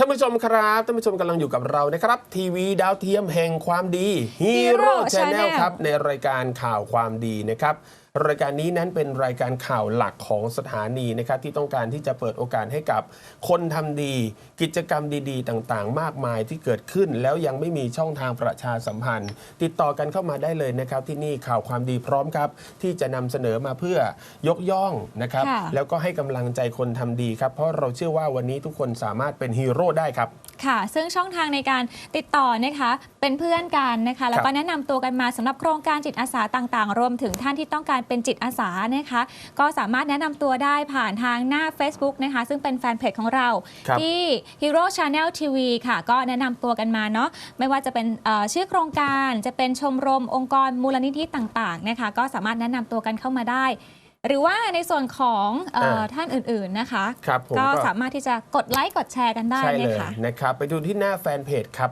ท่านผู้ชมครับท่านผู้ชมกำลังอยู่กับเรานะครับ ทีวีดาวเทียมแห่งความดีฮีโร่ Hero ชาแนล Channel ครับ ในรายการข่าวความดีนะครับ รายการนี้นั้นเป็นรายการข่าวหลักของสถานีนะครับที่ต้องการที่จะเปิดโอกาสให้กับคนทำดี กิจกรรมดี ๆ ต่างๆ มากมายที่เกิดขึ้น แล้วยังไม่มีช่องทางประชาสัมพันธ์ ติดต่อกันเข้ามาได้เลยนะครับ ที่นี่ข่าวความดีพร้อมครับ ที่จะนำเสนอมาเพื่อยกย่องนะครับค่ะแล้วก็ให้กำลังใจคนทำดีครับ เพราะเราเชื่อว่าวันนี้ทุกคนสามารถเป็นฮีโร่ได้ครับค่ะ ซึ่งช่องทางในการติดต่อนะคะเป็นเพื่อนกันนะคะ แล้วก็แนะนำตัวกันมาสำหรับโครงการจิตอาสาต่างๆ รวมถึงท่านที่ต้องการเป็นจิตอาสานะคะ ก็สามารถแนะนำตัวได้ผ่านทางหน้า Facebook นะคะ ซึ่งเป็นแฟนเพจของเรา ครับที่ Hero Channel TV ค่ะ ก็แนะนำตัวกันมาเนาะไม่ว่าจะเป็นเอ่อชื่อโครงการจะเป็นชมรมองค์กรมูลนิธิต่าง ๆ นะคะ ก็สามารถแนะนำตัวกันเข้ามาได้ หรือว่าในส่วนของเออเออท่านอื่น ๆ นะคะ ครับผมก็ก็สามารถที่จะกดไลค์กดแชร์กันได้ใช่เลนะยคะ นะครับ ไปดูที่หน้าแฟนเพจครับ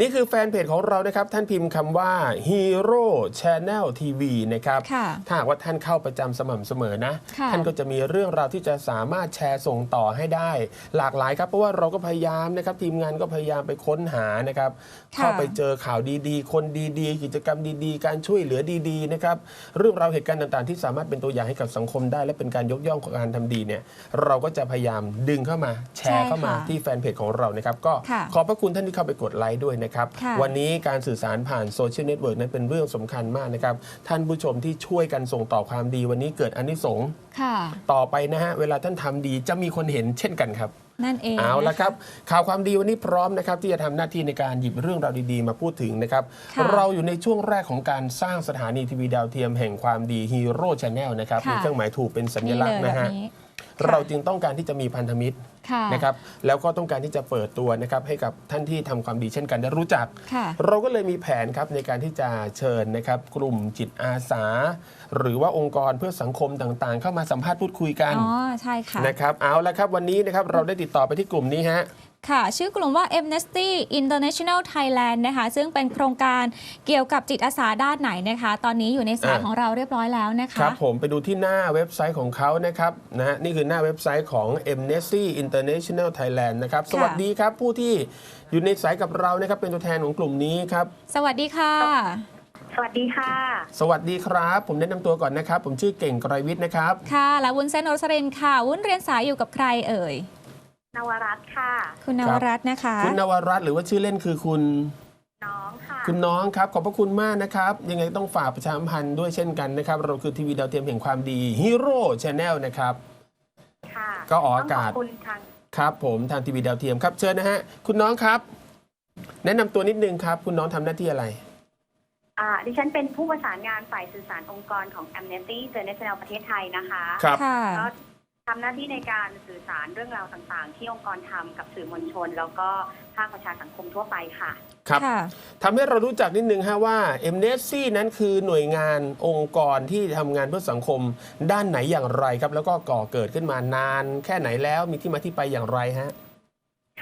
นี่คือแฟนเพจของเรานะครับ ท่านพิมพ์คำว่า Hero Channel TV นะครับค่ะถ้าหากว่าท่านเข้าประจำสม่ำเสมอนะค่ะท่านก็จะมีเรื่องราวที่จะสามารถแชร์ส่งต่อให้ได้ หลากหลายครับ เพราะว่าเราก็พยายามนะครับ ทีมงานก็พยายามไปค้นหานะครับค่ะเข้าไปเจอข่าวดีๆ คนดีๆ กิจกรรมดีๆ การช่วยเหลือดีๆนะครับ เรื่องราวเหตุการณ์ต่างๆ ที่สามารถเป็นตัวอย่างให้กับสังคมได้ และเป็นการยกย่องของการทำดีเนี่ย เราก็จะพยายามดึงเข้ามาแชร์เข้ามาใช่ค่ะที่แฟนเพจของเรานะครับ ก็ค่ะขอบพระคุณท่านที่เข้าไปกดไลค์ด้วยนะครับค่ะวันนี้การสื่อสารผ่านโซเชียลเน็ตเวิร์กนั้นเป็นเรื่องสำคัญมากนะครับ ท่านผู้ชมที่ช่วยกันส่งต่อความดีวันนี้เกิดอานิสงส์ค่ะต่อไปนะฮะ เวลาท่านทำดีจะมีคนเห็นเช่นกันครับนั่นเองเอาละนครับ ข่าวความดีวันนี้พร้อมนะครับ ที่จะทำหน้าที่ในการหยิบเรื่องราวดีๆ มาพูดถึงนะครับค่ะเราอยู่ในช่วงแรกของการสร้างสถานีทีวีดาวเทียมแห่งความดีฮีโร่ชาแนลนะครับค่ะมีเครื่องหมายถูกเป็นสัญนี่ลักเลษยณ์แบนะบฮะนี้ เราจึงต้องการที่จะมีพันธมิตรค่ะนะครับแล้วก็ต้องการที่จะเปิดตัวนะครับให้กับท่านที่ทำความดีเช่นกันได้รู้จักค่ะเราก็เลยมีแผนครับในการที่จะเชิญนะครับกลุ่มจิตอาสา หรือว่าองค์กรเพื่อสังคมต่างๆ เข้ามาสัมภาษณ์พูดคุยกันอ๋อใช่ค่ะนะครับเอาละครับวันนี้นะครับเราได้ติดต่อไปที่กลุ่มนี้ฮะ ค่ะ ชื่อกลุ่มว่า Amnesty International Thailand นะคะ ซึ่งเป็นโครงการเกี่ยวกับจิตอาสาด้านไหนนะคะ ตอนนี้อยู่ในสายอ่าของเราเรียบร้อยแล้วนะคคะรับผมไปดูที่หน้าเว็บไซต์ของเขานะครับนะฮะนี่คือหน้าเว็บไซต์ของ Amnesty International Thailand นะครับ สวัสดีครับผู้ที่อยู่ในสายกับเรานะครับเป็นตัวแทนของกลุ่มนี้ครับ สวัสดีค่ะ สวัสดีค่ะ สวัสดีครับ ผมแนะนำตัวก่อนนะครับ ผมชื่อเก่งไกรวิทย์นะครับ ค่ะ และวุ้นเส้นโอรสรินค่ะ วุ้นเรียนสายอยู่กับใครเอ่ย นวรัตน์ค่ะ คุณนวรัตน์นะคะ คุณนวรัตน์หรือว่าชื่อเล่นคือคุณ น้องค่ะ คุณน้องครับ ขอบพระคุณมากนะครับ ยังไงต้องฝากประชาสัมพันธ์ด้วยเช่นกันนะครับ เราคือทีวีดาวเทียมแห่งความดีฮีโร่ชาแนลนะครับ ค่ะก็ออกอากาศต้งขอบคุณทางครับ ผมทางทีวีดาวเทียมครับเชิญนะฮะ คุณน้องครับ แนะนำตัวนิดนึงครับ คุณน้องทำหน้าที่อะไร อ่าดิฉันเป็นผู้ประสานงานฝ่ายสื่อสารองค์กรของ Amnesty International ประเทศไทยนะคะ ครับ ค่ะ ก็ ทำหน้าที่ในการสื่อสารเรื่องราวต่างๆ ที่องค์กรทำกับสื่อมวลชน แล้วก็ภาคประชาสังคมทั่วไปค่ะ ครับค่ะทำให้เรารู้จักนิดนึงฮะว่า m n e s c นั้นคือหน่วยงานองค์กรที่ทำงานเพื่อสังคมด้านไหนอย่างไรครับ แล้วก็ก่อเกิดขึ้นมานานแค่ไหนแล้วมีที่มาที่ไปอย่างไรฮะ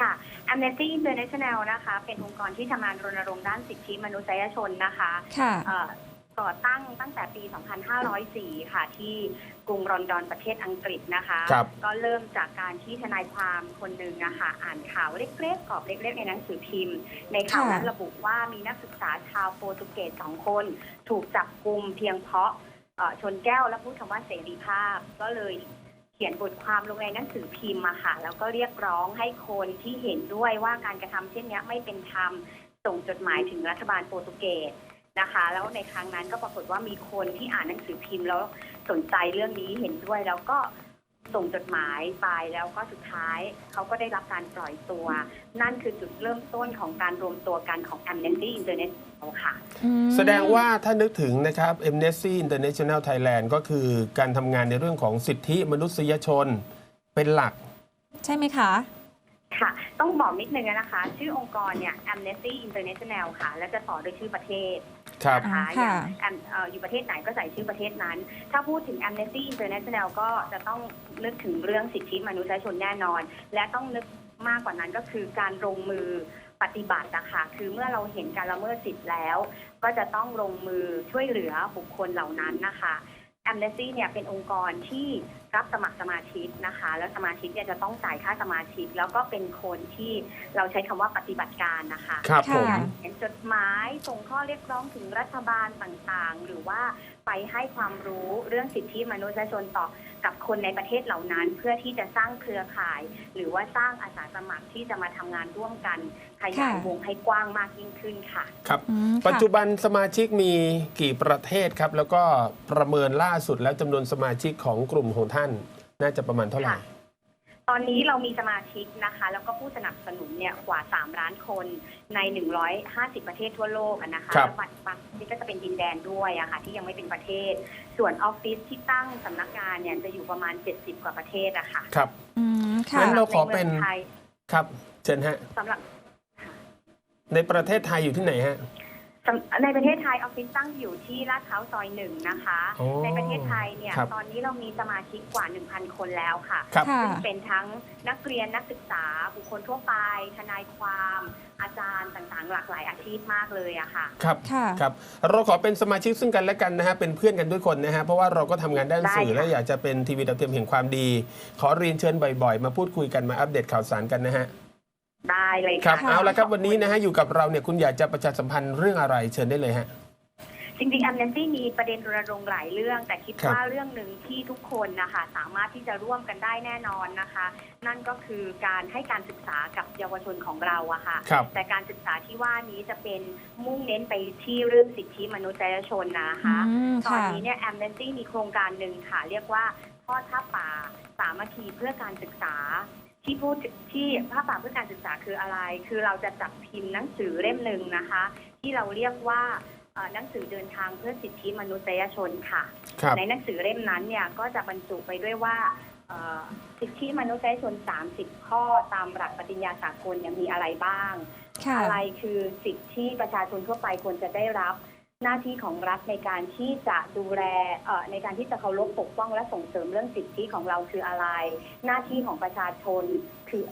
ค่ะ Amnesty International นะคะ เป็นองค์กรที่ทำงานรณรงค์ด้านสิทธิมนุษยชนนะคะค่ะเอ่อ ก่อตั้งตั้งแต่ปี 2504 ค่ะที่กรุงลอนดอนประเทศอังกฤษนะคะ ครับ ก็เริ่มจากการที่ทนายความคนหนึ่งอะค่ะอ่านข่าวเล็กๆกรอบเล็กๆ ในหนังสือพิมพ์ ในข่าวนั้นค่ะระบุว่ามีนักศึกษาชาวโปรตุเกสสองคน ถูกจับกลุ่มเพียงเพราะเอ่อชนแก้วและพูดคำว่าเสรีภาพ ก็เลยเขียนบทความลงในหนังสือพิมพ์มาค่ะแล้วก็เรียกร้องให้คนที่เห็นด้วยว่าการกระทำเช่นเนี้ยไม่เป็นธรรมส่งจดหมายถึงรัฐบาลโปรตุเกส นะคะ แล้วในครั้งนั้นก็ปรากฏว่ามีคนที่อ่านหนังสือพิมพ์แล้วสนใจเรื่องนี้เห็นด้วยแล้วก็ส่งจดหมายไปแล้วก็สุดท้ายเขาก็ได้รับการปล่อยตัว นั่นคือจุดเริ่มต้นของการรวมตัวกันของ Amnesty International ค่ะอืมแสดงว่าถ้านึกถึงนะครับ m n e s c International Thailand ก็คือการทำงานในเรื่องของสิทธิมนุษยชนเป็นหลัก ใช่ไหมคะ ค่ะ ต้องบอกนิดนึงนะคะ ชื่อองค์กรเนี่ย Amnesty International ค่ะ และจะต่อด้วยชื่อประเทศครับ นะคะค่ะอย่างแอมเอ่ออยู่ประเทศไหนก็ใส่ชื่อประเทศนั้น ถ้าพูดถึง Amnesty International ก็จะต้องนึกถึงเรื่องสิทธิมนุษยชนแน่นอน และต้องนึกมากกว่านั้นก็คือการลงมือปฏิบัตินะคะคือเมื่อเราเห็นการละเมิดสิทธิ์แล้ว ก็จะต้องลงมือช่วยเหลือบุคคลเหล่านั้นนะคะ แอมเนสซี่เนี่ยเป็นองค์กรที่รับสมัครสมาชิกนะคะ แล้วสมาชิกเนี่ยจะต้องจ่ายค่าสมาชิก แล้วก็เป็นคนที่เราใช้คำว่าปฏิบัติการนะคะครับผมค่ะเขียนจดหมายส่งข้อเรียกร้องถึงรัฐบาลต่างๆ หรือว่าไปให้ความรู้เรื่องสิทธิมนุษยชนต่อกับคนในประเทศเหล่านั้น เพื่อที่จะสร้างเครือข่าย หรือว่าสร้างอาสาสมัครที่จะมาทำงานร่วมกัน ขยายวงให้กว้างมากยิ่งขึ้นค่ะ ครับ อืมค่ะปัจจุบันสมาชิกมีกี่ประเทศครับ แล้วก็ประเมินล่าสุดแล้วจำนวนสมาชิกของกลุ่มของท่าน น่าจะประมาณเท่าไหร่ ค่ะ ตอนนี้เรามีสมาชิกนะคะ แล้วก็ผู้สนับสนุนเนี่ยกว่า 3 ล้านคนใน 150 ประเทศทั่วโลกอะนะคะครับ แล้วบางที่ก็จะเป็นดินแดนด้วยอะค่ะ ที่ยังไม่เป็นประเทศ ส่วนออฟฟิศที่ตั้งสำนักงานเนี่ยจะอยู่ประมาณ 70 กว่าประเทศอะค่ะครับ อืมค่ะงั้นเราขอเป็นสำหบใมืงไทยครับ เชิญฮะ สำหรับ ในประเทศไทยอยู่ที่ไหนฮะสำในประเทศไทยออฟฟิศตั้งอยู่ที่ลาดพร้าวซอยหนึ่งนะคะอ๋อในประเทศไทยเนี่ยครับ ตอนนี้เรามีสมาชิกกว่า 1,000 คนแล้วค่ะ ครับ ค่ะ ซึ่งเป็นทั้งนักเรียนนักศึกษา บุคคลทั่วไป ทนายความ อาจารย์ต่างๆ หลากหลายอาชีพมากเลยอะค่ะ ครับค่ะ ครับ เราขอเป็นสมาชิกซึ่งกันและกันนะฮะ เป็นเพื่อนกันด้วยคนนะฮะ เพราะว่าเราก็ทำงานด้านได้สื่อค่ะ และอยากจะเป็นทีวีดาวเทียมแห่งความดี ขอเรียนเชิญบ่อยๆ มาพูดคุยกันมาอัปเดตข่าวสารกันนะฮะ ได้เลยครัค่ะบเอาละครับวันนี้นะฮะอยู่กับเราเนี่ยคุณอยากจะประชาสัมพันธ์เรื่องอะไรเชิญได้เลยฮะ จริงๆ a อ n เน s ี y มีประเด็นรณรงค์หลายเรื่อง แต่คิดครับ ว่าเรื่องหนึ่งที่ทุกคนนะคะสามารถที่จะร่วมกันได้แน่นอนนะคะ นั่นก็คือการให้การศึกษากับเยาวชนของเราอะค่ะ ครับ แต่การศึกษาที่ว่านี้จะเป็นมุ่งเน้นไปที่เรื่องสิทธิมนุษยชนนะคะ อืมตอนค่ะ นี้เนี่ยแอมเนสตี้มีโครงการหนึ่งค่ะ เรียกว่าทอดผ้าป่า สามัคคีเพื่อการศึกษา ที่พูดถึงที่ผ้าป่าเพื่อการศึกษาคืออะไร คือเราจะจัดพิมพ์หนังสือเล่มหนึ่งนะคะ ที่เราเรียกว่าเอ่อหนังสือเดินทางเพื่อสิทธิมนุษยชนค่ะครับในหนังสือเล่มนั้นเนี่ยก็จะบรรจุไปด้วยว่าเอ่อสิทธิมนุษยชน 30 ข้อตามหลักปฏิญญาสากลเนี่ยมีอะไรบ้างค่ะอะไรคือสิทธิที่ประชาชนทั่วไปควรจะได้รับ หน้าที่ของรัฐในการที่จะดูแลเอ่อในการที่จะเคารพปกป้องและส่งเสริมเรื่องสิทธิของเราคืออะไร หน้าที่ของประชาชนคือ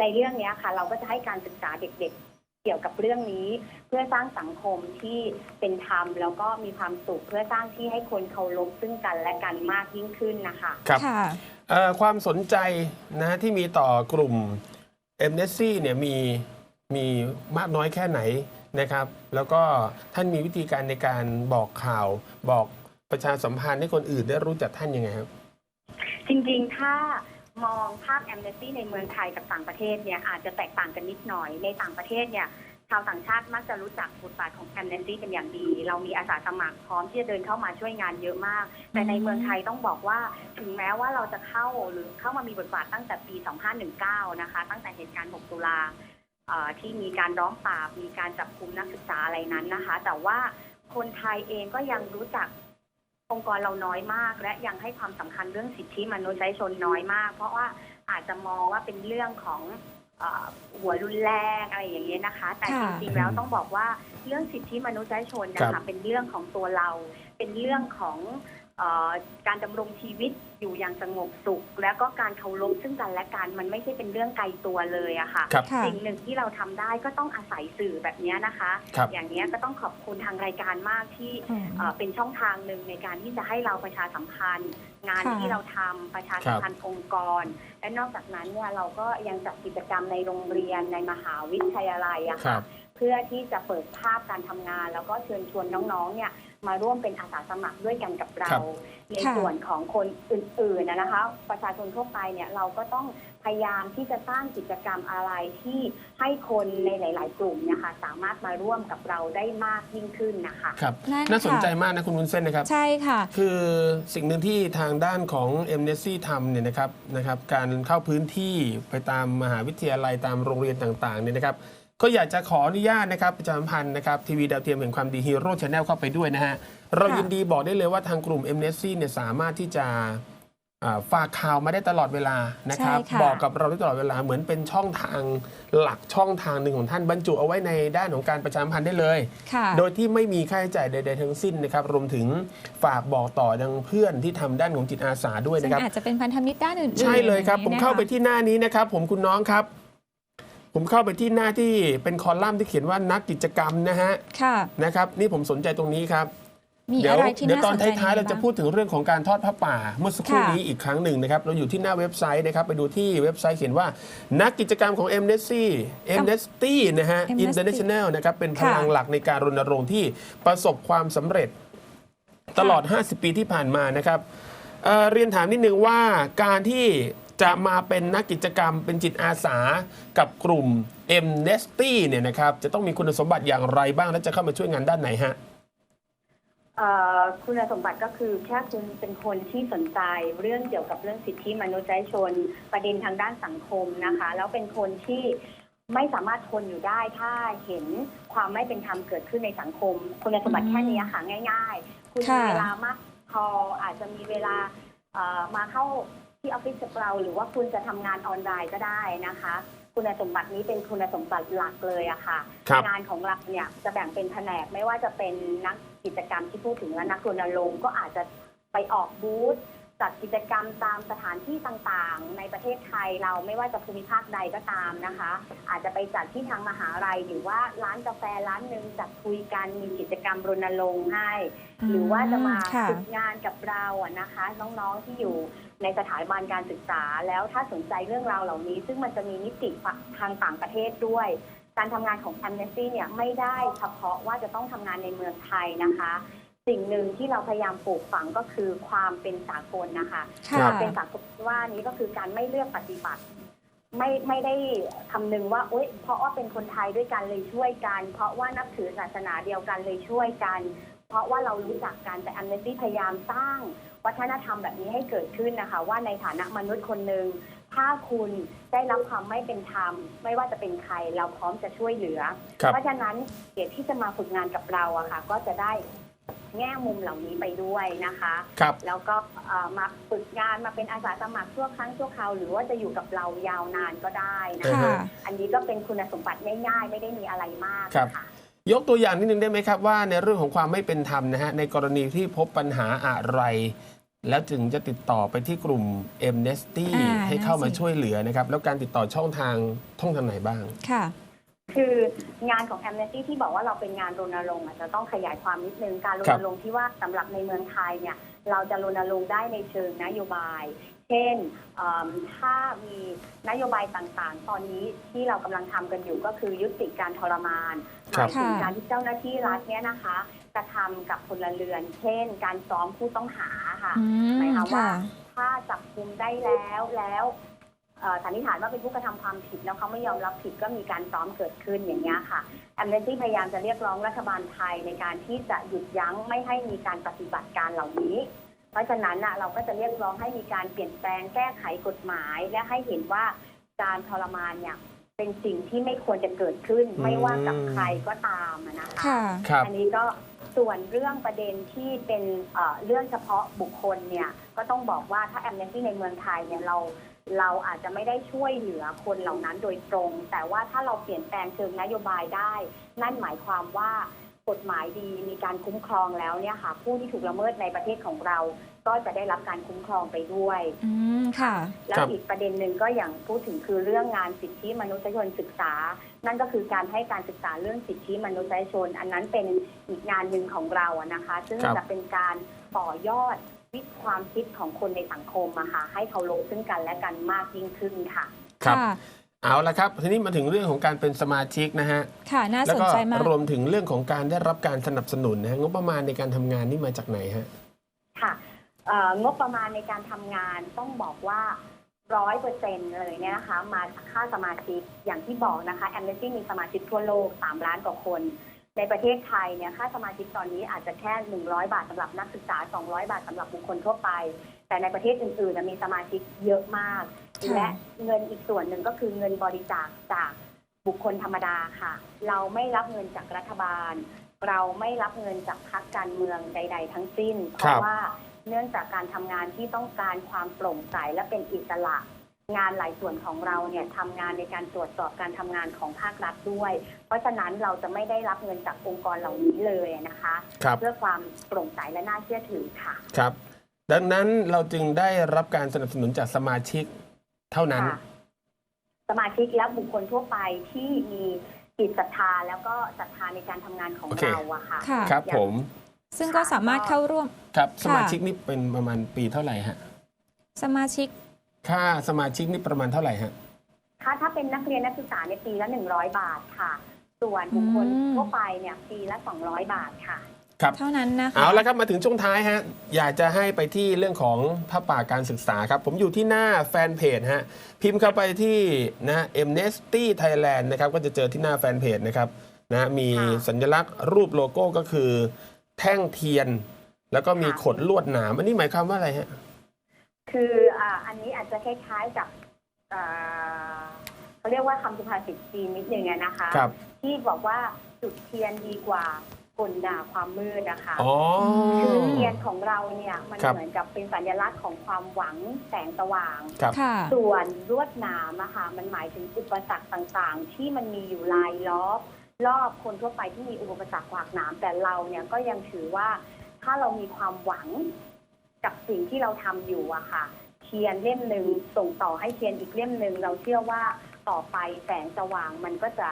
ในเรื่องเนี้ยค่ะ เราก็จะให้การศึกษาเด็กๆ เกี่ยวกับเรื่องนี้ เพื่อสร้างสังคมที่เป็นธรรมแล้วก็มีความสุขเพื่อสร้างที่ให้คนเคารพซึ่งกันและกันมากยิ่งขึ้นนะคะครับค่ะเอ่อความสนใจนะฮะที่มีต่อกลุ่ม m n e s c เนี่ยมีมีมากน้อยแค่ไหน นะครับ แล้วก็ท่านมีวิธีการในการบอกข่าว บอกประชาสัมพันธ์ให้คนอื่นได้รู้จักท่านยังไงครับ จริงๆ ถ้ามองภาพแอมเนสตี้ในเมืองไทยกับต่างประเทศเนี่ยอาจจะแตกต่างกันนิดหน่อย ในต่างประเทศเนี่ยชาวต่างชาติมักจะรู้จักบทบาทของแอมเนสตี้เป็นอย่างดี เรามีอาสาสมัครพร้อมที่จะเดินเข้ามาช่วยงานเยอะมาก แต่ในเมืองไทยต้องบอกว่า ถึงแม้ว่าเราจะเข้าหรือเข้ามามีบทบาทตั้งแต่ปี 2519 นะคะ ตั้งแต่เหตุการณ์ 6 ตุลา ที่มีการร้องปราบมีการจับกุมนักศึกษาอะไรนั้นนะคะ แต่ว่าคนไทยเองก็ยังรู้จักองค์กรเราน้อยมาก และยังให้ความสำคัญเรื่องสิทธิมนุษยชนน้อยมาก เพราะว่าอาจจะมองว่าเป็นเรื่องของเอ่อหัวรุนแรงอะไรอย่างเงี้ยนะคะ แต่ค่ะจริงๆแล้วต้องบอกว่าเรื่องสิทธิมนุษยชนนะครัคะบเป็นเรื่องของตัวเรา เป็นเรื่องของเออ การดำรงชีวิตอยู่อย่างสงบสุข แล้วก็การเคารพซึ่งกันและกันมันไม่ใช่เป็นเรื่องไกลตัวเลยอะค่ะ ครับค่ะสิ่งหนึ่งที่เราทำได้ก็ต้องอาศัยสื่อแบบเนี้ยนะคะ ครับ อย่างเนี้ยก็ต้องขอบคุณทางรายการมากที่อืม เอ่อเป็นช่องทางหนึ่งในการที่จะให้เราประชาสัมพันธ์ งานค่ะ ที่เราทำประชาสัมพันธ์องค์กร และนอกจากนั้นเนี่ยเราก็ยังจัดกิจกรรมในโรงเรียนในมหาวิทยาลัยอะครัค่ะบเพื่อที่จะเปิดภาพการทำงาน แล้วก็เชิญชวนน้องๆ เนี่ย มาร่วมเป็นอาสาสมัครด้วยกันกับเราครับในค่ะส่วนของคนอื่นๆนะนะคะ ประชาชนทั่วไปเนี่ยเราก็ต้องพยายามที่จะสร้างกิจกรรมอะไรที่ให้คนในหลาย ๆ กลุ่มเนี่ยค่ะสามารถมาร่วมกับเราได้มากยิ่งขึ้นนะคะครับนั่นน่าสนใจค่ะมากนะคุณวุ้นเส้นนะครับ ใช่ค่ะ คือสิ่งหนึ่งที่ทางด้านของ m n e s c ทำเนี่ยนะครับนะครับ การเข้าพื้นที่ไปตามมหาวิทยาลัยตามโรงเรียนต่างๆเนี่ยนะครับ ก็อยากจะขออนุญาตนะครับประชาสัมพันธ์นะครับทีวีดาวเทียมแห่งความดีฮีโร่ชาแนลเข้าไปด้วยนะฮะ เราค่ะยินดีบอกได้เลยว่าทางกลุ่ม m n e s c เนี่ยสามารถที่จะอ่าฝากข่าวมาได้ตลอดเวลานะครับใช่ค่ะบอกกับเราได้ตลอดเวลาเหมือนเป็นช่องทางหลักช่องทางหนึ่งของท่านบรรจุเอาไว้ในด้านของการประชาสัมพันธ์ได้เลยค่ะโดยที่ไม่มีค่าใช้จ่ายใด ๆ ทั้งสิ้นนะครับ รวมถึงฝากบอกต่อยังเพื่อนที่ทำด้านของจิตอาสาด้วยซึ่งนะครับอาจจะเป็นพันธมิตรด้านอื่นๆใช่เลยครับอผมงนี้เข้าไปนะคะที่หน้านี้นะครับ ผมคุณน้องครับ ผมเข้าไปที่หน้าที่เป็นคอลัมน์ที่เขียนว่านักกิจกรรมนะฮะค่ะ นะครับ นี่ผมสนใจตรงนี้ครับ มีเดี๋ยวอะไรที่เดี๋ยวน่าตอนสนใจท้ายๆ เราจะพูดถึงเรื่องของการทอดผ้าป่า เมื่อสักครู่ค่ะนี้อีกครั้งหนึ่งนะครับ เราอยู่ที่หน้าเว็บไซต์นะครับ ไปดูที่เว็บไซต์เขียนว่า นักกิจกรรมของ m n e s t y m n e s t y นะฮะ Amnesty International นะครับ เป็นพลังค่ะ หลักในการรณรงค์ที่ประสบความสำเร็จ ตลอด 50 ปีที่ผ่านมานะครับเอ่อเรียนถามนิดนึงว่าการที่ จะมาเป็นนักกิจกรรมเป็นจิตอาสากับกลุ่ม m n e s t y เนี่ยนะครับจะต้องมีคุณสมบัติอย่างไรบ้าง และจะเข้ามาช่วยงานด้านไหนฮะเอ่อคุณสมบัติก็คือแค่คุณเป็นคนที่สนใจเรื่องเกี่ยวกับเรื่องสิทธิมนุษยชน ประเด็นทางด้านสังคมนะคะ แล้วเป็นคนที่ไม่สามารถทนอยู่ได้ถ้าเห็นความไม่เป็นธรรมเกิดขึ้นในสังคม คุณสมบัติแค่นี้ค่ะง่าย ๆ คุณมีค่ะเวลามากพออาจจะมีเวลาเอ่อมาเข้า ที่ออฟฟิศกับเราหรือว่าคุณจะทำงานออนไลน์ก็ได้นะคะ คุณสมบัตินี้เป็นคุณสมบัติหลักเลยอะค่ะ ครับงานของเราเนี่ยจะแบ่งเป็นแผนกไม่ว่าจะเป็นนักกิจกรรมที่พูดถึงและนักรณรงค์ก็อาจจะไปออกบูธ จัดกิจกรรมตามสถานที่ต่างๆ ในประเทศไทยเราไม่ว่าจะภูมิภาคใดก็ตามนะคะ อาจจะไปจัดที่ทางมหาลัยหรือว่าร้านกาแฟร้านหนึ่งจัดคุยกันมีกิจกรรมรณรงค์ให้ หรือว่าจะมาค่ะฝึกงานกับเราอะนะคะ น้องๆที่อยู่ในสถาบันการศึกษาแล้วถ้าสนใจเรื่องราวเหล่านี้ ซึ่งมันจะมีนิติทางต่างประเทศด้วยการทำงานของ Amnesty เนี่ยไม่ได้เฉพาะว่าจะต้องทำงานในเมืองไทยนะคะ สิ่งหนึ่งที่เราพยายามปลูกฝังก็คือความเป็นสากลนะคะค่ะความเป็นสากลที่ว่านี้ก็คือการไม่เลือกปฏิบัติ ไม่ไม่ได้คำนึงว่าโอ๊ยเพราะว่าเป็นคนไทยด้วยกันเลยช่วยกัน เพราะว่านับถือศาสนาเดียวกันเลยช่วยกัน เพราะว่าเรารู้จักกันแต่ Amnesty พยายามสร้าง วัฒนธรรมแบบนี้ให้เกิดขึ้นนะคะ ว่าในฐานะมนุษย์คนหนึ่งถ้าคุณได้รับความไม่เป็นธรรม ไม่ว่าจะเป็นใครเราพร้อมจะช่วยเหลือ ครับ เพราะฉะนั้นเด็กที่จะมาฝึกงานกับเราอะค่ะ ก็จะได้ แง่มุมเหล่านี้ไปด้วยนะคะครับ แล้วก็เอ่อมาฝึกงานมาเป็นอาสาสมัครชั่วครั้งชั่วคราวหรือว่าจะอยู่กับเรายาวนานก็ได้นะอือคะฮึค่ะอันนี้ก็เป็นคุณสมบัติง่ายๆ ไม่ได้มีอะไรมากครับ ค่ะ ยกตัวอย่างนิดนึงได้ไหมครับว่าในเรื่องของความไม่เป็นธรรมนะฮะในกรณีที่พบปัญหาอะไร แล้วถึงจะติดต่อไปที่กลุ่ม m n e s t y อ่าให้เข้ามานั่นสิ ช่วยเหลือนะครับ แล้วการติดต่อช่องทางท่องทางไหนบ้าง ค่ะ คืองานของ Amnesty ที่บอกว่าเราเป็นงานรณรงค์อาจจะต้องขยายความนิดนึงการรณรงค์ที่ว่าสำหรับในเมืองไทยเนี่ยเราจะรณรงค์ได้ในเชิงนโยบาย เช่นเอิ่มถ้ามีนโยบายต่างๆ ตอนนี้ที่เรากำลังทำกันอยู่ก็คือยุติการทรมานหครับมายถึงค่ะการที่เจ้าหน้าที่รัฐเนี่ยนะคะกระทำกับพลเรือน เช่น การซ้อมผู้ต้องหาค่ะอืมหมายความว่าค่ะถ้าจับกุมได้แล้วแล้วเอ่อ สันนิษฐานว่าเป็นผู้กระทำความผิดแล้วเขาไม่ยอมรับผิดก็มีการซ้อมเกิดขึ้นอย่างนี้ยค่ะแอมเนสตี้พยายามจะเรียกร้องรัฐบาลไทยในการที่จะหยุดยั้งไม่ให้มีการปฏิบัติการเหล่านี้ เพราะฉะนั้นน่ะเราก็จะเรียกร้องให้มีการเปลี่ยนแปลงแก้ไขกฎหมาย และให้เห็นว่าการทรมานเนี่ยเป็นสิ่งที่ไม่ควรจะเกิดขึ้นอืมไม่ว่ากับใครก็ตามอะนะคะค่ะครับอันนี้ก็ส่วนเรื่องประเด็นที่เป็นเอ่อเรื่องเฉพาะบุคคลเนี่ยก็ต้องบอกว่าถ้าแอมเนสตี้ในเมืองไทยเนี่ยเรา เราอาจจะไม่ได้ช่วยเหลือคนเหล่านั้นโดยตรง แต่ว่าถ้าเราเปลี่ยนแปลงเชิงนโยบายได้ นั่นหมายความว่ากฎหมายดีมีการคุ้มครองแล้วเนี่ยค่ะ ผู้ที่ถูกละเมิดในประเทศของเรา ก็จะได้รับการคุ้มครองไปด้วยอืมค่ะ แล้วครับอีกประเด็นหนึ่งก็อย่างพูดถึงคือเรื่องงานสิทธิมนุษยชนศึกษา นั่นก็คือการให้การศึกษาเรื่องสิทธิมนุษยชน อันนั้นเป็นอีกงานหนึ่งของเราอะนะคะ ซึ่งครับจะเป็นการต่อยอด วิธีความคิดของคนในสังคมอะค่ะให้เคารพซึ่งกันและกันมากยิ่งขึ้นค่ะ ครับค่ะเอาละครับ ทีนี้มาถึงเรื่องของการเป็นสมาชิกนะฮะ ค่ะ น่าแล้วสนก็ใจมาก รวมถึงเรื่องของการได้รับการสนับสนุนนะฮะงบประมาณในการทำงานนี่มาจากไหนฮะ ค่ะเอ่องบประมาณในการทำงานต้องบอกว่าร้อยเปอร์เซ็นต์เลยเนี่ยนะคะ มาจากค่าสมาชิกอย่างที่บอกนะคะแอมเนสตี้มีสมาชิกทั่วโลก 3 ล้านกว่าคน ในประเทศไทยเนี่ยค่าสมาชิกตอนนี้อาจจะแค่ 100 บาทสำหรับนักศึกษา 200 บาทสำหรับบุคคลทั่วไป แต่ในประเทศอื่นๆน่ะมีสมาชิกเยอะมากค่ะและเงินอีกส่วนหนึ่งก็คือเงินบริจาคจากบุคคลธรรมดาค่ะ เราไม่รับเงินจากรัฐบาล เราไม่รับเงินจากพรรคการเมืองใด ๆ ทั้งสิ้น เพครัราะบว่าเนื่องจากการทำงานที่ต้องการความโปร่งใสและเป็นอิสระ งานหลายส่วนของเราเนี่ยทำงานในการตรวจสอบการทำงานของภาครัฐด้วย เพราะฉะนั้นเราจะไม่ได้รับเงินจากองค์กรเหล่านี้เลยนะคะครับเพื่อความโปร่งใสและน่าเชื่อถือค่ะครับ ดังนั้นเราจึงได้รับการสนับสนุนจากสมาชิกเท่านั้นค่ะสมาชิกและบุคคลทั่วไปที่มีจิตศรัทธาแล้วก็ศรัทธาในการทำงานของโอเคเราอะค่ะค่ะ ครับผม ซึ่งก็สามารถเข้าร่วม ครับ สมาชิกนี่เป็นประมาณปีเท่าไหร่ฮะ สมาชิก ค่าสมาชิกนี่ประมาณเท่าไหร่ฮะถ้าถ้าเป็นนักเรียนนักศึกษาเนี่ยปีละ100บาทค่ะ ส่วนบุคคลอืมทั่วไปเนี่ยปีละ200บาทค่ะ ครับ เท่านั้นนะคะ เอาละครับมาถึงช่วงท้ายฮะอยากจะให้ไปที่เรื่องของผ้าป่าการศึกษาครับ ผมอยู่ที่หน้าแฟนเพจฮะพิมพ์เข้าไปที่นะ Amnesty Thailand นะครับก็จะเจอที่หน้าแฟนเพจนะครับนะมีค่ะ สัญลักษณ์รูปโลโก้ก็คือ แท่งเทียน แล้วก็มีค่ะขดลวดหนามอันนี้หมายความว่าอะไรฮะ คืออ่าอันนี้อาจจะคล้ายๆกับอ่าเขาเรียกว่าคำสุภาษิตจีนนิดนึงอะนะคะ ครับที่บอกว่าจุดเทียนดีกว่ากลด่าความมืดนะคะอ๋อ คือเทียนของเราเนี่ยมันครับ เหมือนกับเป็นสัญลักษณ์ของความหวังแสงสว่าง ครับ ค่ะ ส่วนลวดหนามอะค่ะมันหมายถึงอุปสรรคต่างๆ ที่มันมีอยู่รายล้อมรอบคนทั่วไปที่มีอุปสรรคขวากหนามแต่เราเนี่ยก็ยังถือว่าถ้าเรามีความหวัง กับสิ่งที่เราทำอยู่อะค่ะ เทียนเล่มหนึ่งส่งต่อให้เทียนอีกเล่มหนึ่งเราเชื่อว่าต่อไปแสงสว่างมันก็จะ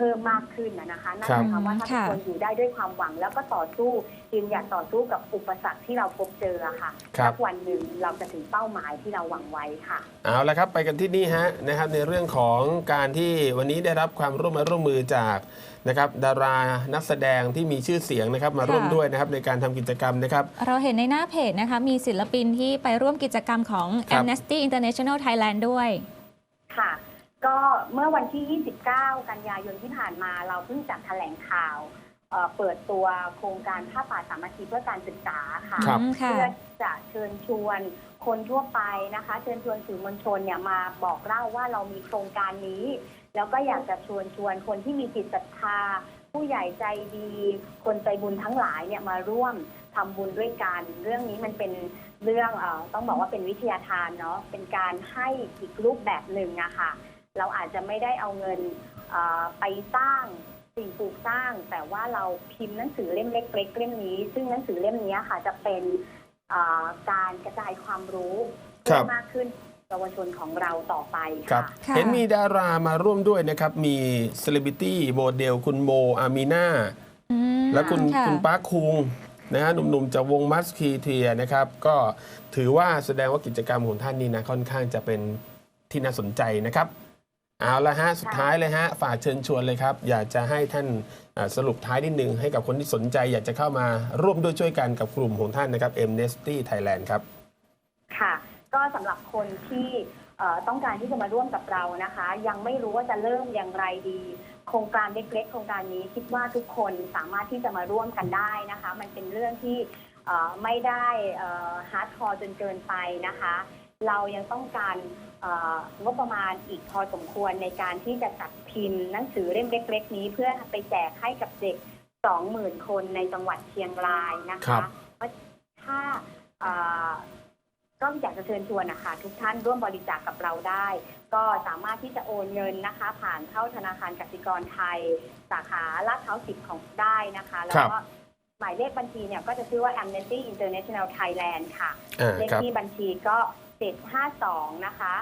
พิ่มมากขึ้นนะนะคะนั่นหมายความว่าถ้าทุกค่ะคนอยู่ได้ด้วยความหวัง แล้วก็ต่อสู้ยืนหยัดต่อสู้กับอุปสรรคที่เราพบเจออะค่ะครับสักวันหนึ่งเราจะถึงเป้าหมายที่เราหวังไว้ค่ะเอาละครับไปกันที่นี่ฮะนะครับในเรื่องของการที่วันนี้ได้รับความร่วมมือร่วมมือจากนะครับดารานักแสดงที่มีชื่อเสียงนะครับมาร่วมค่ะด้วยนะครับในการทำกิจกรรมนะครับ เราเห็นในหน้าเพจนะคะมีศิลปินที่ไปร่วมกิจกรรมของครับ Amnesty International Thailand ด้วยค่ะ ก็เมื่อวันที่ 29 กันยายนที่ผ่านมา เราเพิ่งจัดแถลงข่าวเอ่อเปิดตัวโครงการผ้าป่าสามัคคีเพื่อการศึกษาค่ะครับอืมค่ะเพื่อจะเชิญชวนคนทั่วไปนะคะ เชิญชวนสื่อมวลชนเนี่ยมาบอกเล่าว่าเรามีโครงการนี้ แล้วก็อยากจะชวนชวนคนที่มีจิตศรัทธา ผู้ใหญ่ใจดี คนใจบุญทั้งหลายเนี่ยมาร่วมทำบุญด้วยกัน เรื่องนี้มันเป็นเรื่องเออต้องบอกว่าเป็นวิทยาทานเนาะเป็นการให้อีกรูปแบบหนึ่งนะคะ เราอาจจะไม่ได้เอาเงินเอ่อไปสร้างสิ่งปลูกสร้าง แต่ว่าเราพิมพ์หนังสือเล่มเล็กๆเล่มนี้ ซึ่งหนังสือเล่มนี้ค่ะจะเป็นเอ่อการกระจายความรู้ครัเพิ่บมมากขึ้นเยาวชนของเราต่อไปครับค่ะค่ะเห็นมีดารามาร่วมด้วยนะครับ มีเซเลบริตี้โมเดลคุณโมอามีนาอืมและคุณค่ะคุณป้าคุงนะฮะหนุ่มๆจากวงมัสคีเทียนะครับ ก็ถือว่าแสดงว่ากิจกรรมของท่านนี่นะค่อนข้างจะเป็นที่น่าสนใจนะครับ เอาละฮะ สุดท้ายเลยฮะ ฝากเชิญชวนเลยครับ อยากจะให้ท่านอ่าสรุปท้ายนิดนึง ให้กับคนที่สนใจ อยากจะเข้ามาร่วมด้วยช่วยกันกับกลุ่มของท่านนะครับ Amnesty Thailand ครับ ค่ะ ก็สำหรับคนที่เอ่อต้องการที่จะมาร่วมกับเรานะคะ ยังไม่รู้ว่าจะเริ่มอย่างไรดี โครงการเล็กๆ โครงการนี้คิดว่าทุกคนสามารถที่จะมาร่วมกันได้นะคะ มันเป็นเรื่องที่เอ่อไม่ได้ฮาร์ดคอร์จนเกินไปนะคะ เรายังต้องการเอ่องบประมาณอีกพอสมควรในการที่จะจัดพิมพ์หนังสือเล่มเล็ก ๆ นี้เพื่อไปแจกให้กับเด็ก 20,000 คนในจังหวัดเชียงรายนะครัคะบว่าถ้าเอ่อก็อยากจะเชิญชวนนะคะทุกท่านร่วมบริจาคกับเราได้ ก็สามารถที่จะโอนเงินนะคะ ผ่านเข้าธนาคารกสิกรไทย สาขาลาดพร้าวสิบของได้นะคะ แล้วก็หมายเลขบัญชีเนี่ยก็จะชื่อว่า Amnesty International Thailand ค่ะอ่าเลขครับที่บัญชีก็ 752 นะคะ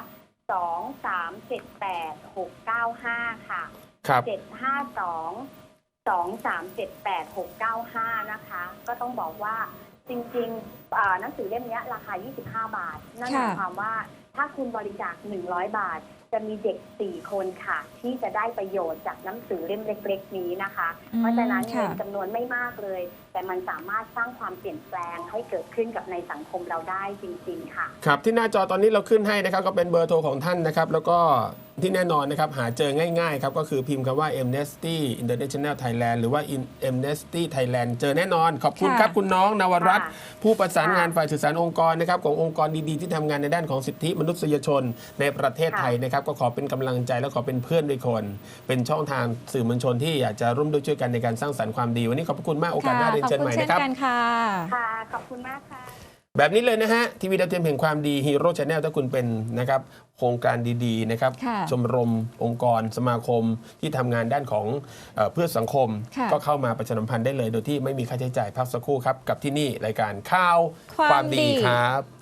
2378 695 ค่ะ ครับ 752 2378 695 นะคะ ก็ต้องบอกว่าจริงๆอ่าหนังสือเล่มเนี้ยราคา 25 บาท นั่นหมายค่ะความว่าถ้าคุณบริจาค 100 บาท จะมีเด็ก 4 คนค่ะ ที่จะได้ประโยชน์จากหนังสือเล่มเล็ก ๆ นี้นะคะ อืมเพราะฉะนั้นค่ะเงินจำนวนไม่มากเลยแต่มันสามารถสร้างความเปลี่ยนแปลงให้เกิดขึ้นกับในสังคมเราได้จริง ๆ ค่ะ ครับที่หน้าจอตอนนี้เราขึ้นให้นะครับก็เป็นเบอร์โทรของท่านนะครับแล้วก็ที่แน่นอนนะครับหาเจอง่ายๆครับก็คือพิมพ์คำว่า Amnesty International Thailand หรือว่า Amnesty Thailand เจอแน่นอน ขอบคุณค่ะครับคุณน้องนวรัตน์ค่ะผู้ประสานงานฝ่ายสื่อสารองค์กรนะครับขององค์กรดีๆ ที่ทำงานในด้านของสิทธิมนุษยชนในประเทศไทยนะครับก็ขอเป็นกำลังใจและขอเป็นเพื่อนด้วยคน เป็นช่องทางสื่อมวลชนที่อยากจะร่วมด้วยช่วยกันในการสร้างสรรค์ความดี วันนี้ขอบพระคุณมากโอกาสหน้าเรียนขอบเชิญคุใหณม่เช่นนะครับกันค่ะค่ะ ขอบคุณมากค่ะ แบบนี้เลยนะฮะ ทีวีดาวเทียมแห่งความดีฮีโร่ชาแนลถ้าคุณเป็นนะครับโครงการดีๆนะครับค่ะ ชมรมองค์กร สมาคมที่ทำงานด้านของเออเพื่อสังคม ค่ะ ก็เข้ามาประชาสัมพันธ์ได้เลย โดยที่ไม่มีค่าใช้จ่ายพักสักครู่ครับ กับที่นี่รายการข่าวความดีครับ